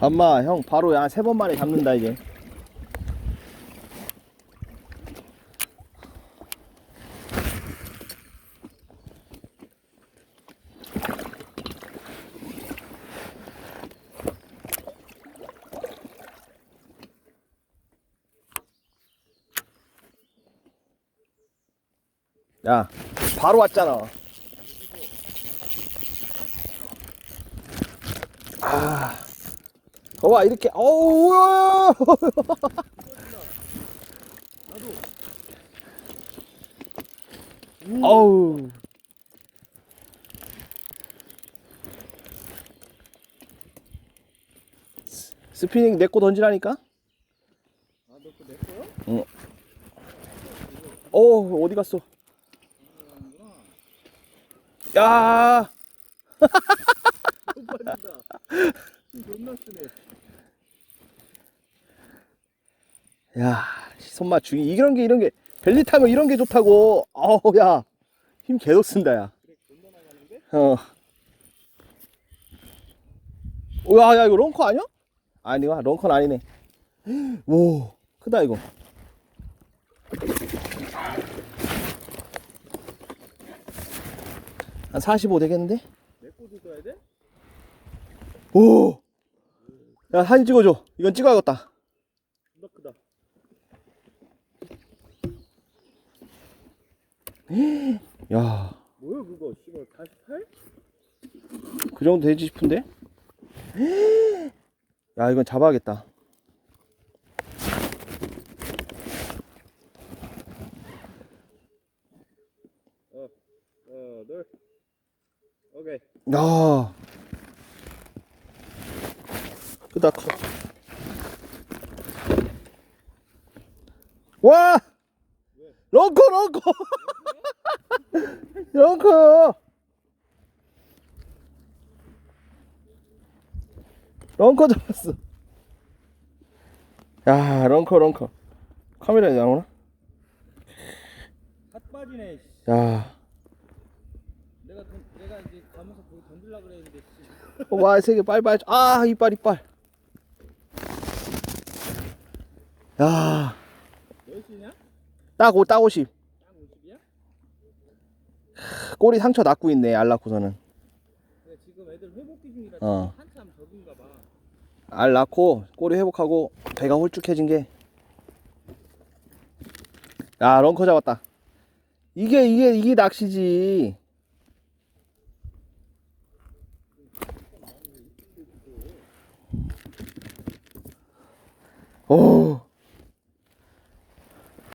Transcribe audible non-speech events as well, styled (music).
엄마 형 바로 야세 번 만에 잡는다 이제. 야 바로 왔잖아. 아 봐봐 이렇게 어우 우와. 어우 스- 스피닝 내 거 던지라니까 아너그내 거야? 응. 어 어디 갔어 야 (laughs) 못 빠진다 존나 쓰네 야, 손맛 죽이 이런 게 이런 게 벨리 타면 이런 게 좋다고. 어우 야, 힘 계속 쓴다 야. 어. 우와, 야 이거 런커 아니야? 아니야, 런커는 아니네. 오, 크다 이거. 한 45 되겠는데? 오. 야 사진 찍어줘. 이건 찍어야겠다. 존나 크다 (gasps) 야, 뭐야 그거 씨발 48? 그 정도 되지 싶은데? (gasps) 야, 이건 잡아야겠다. 하나 둘 오케이 야. 크다, 커. 와! 런커, 런커! (laughs) 런커! 런커 잡았어. 야, 런커, 런커. 카메라에 나오나? 핫 빠지네 씨. 야. 내가 던, 내가 이제 가면서 거기 던질라 그랬는데 씨. 어, 와, 세개 빨빨. 아, 이빨, 이빨. 야, 넣을 수 있냐? 딱, 오, 딱 50. 딱 50이야? 꼬리 상처 났고 있네, 알 낳고서는. 지금 애들 회복기 중이라 어. 한참 적은가 봐알 낳고, 꼬리 회복하고, 배가 홀쭉해진 게. 야, 런커 잡았다. 이게, 이게, 이게 낚시지. 오.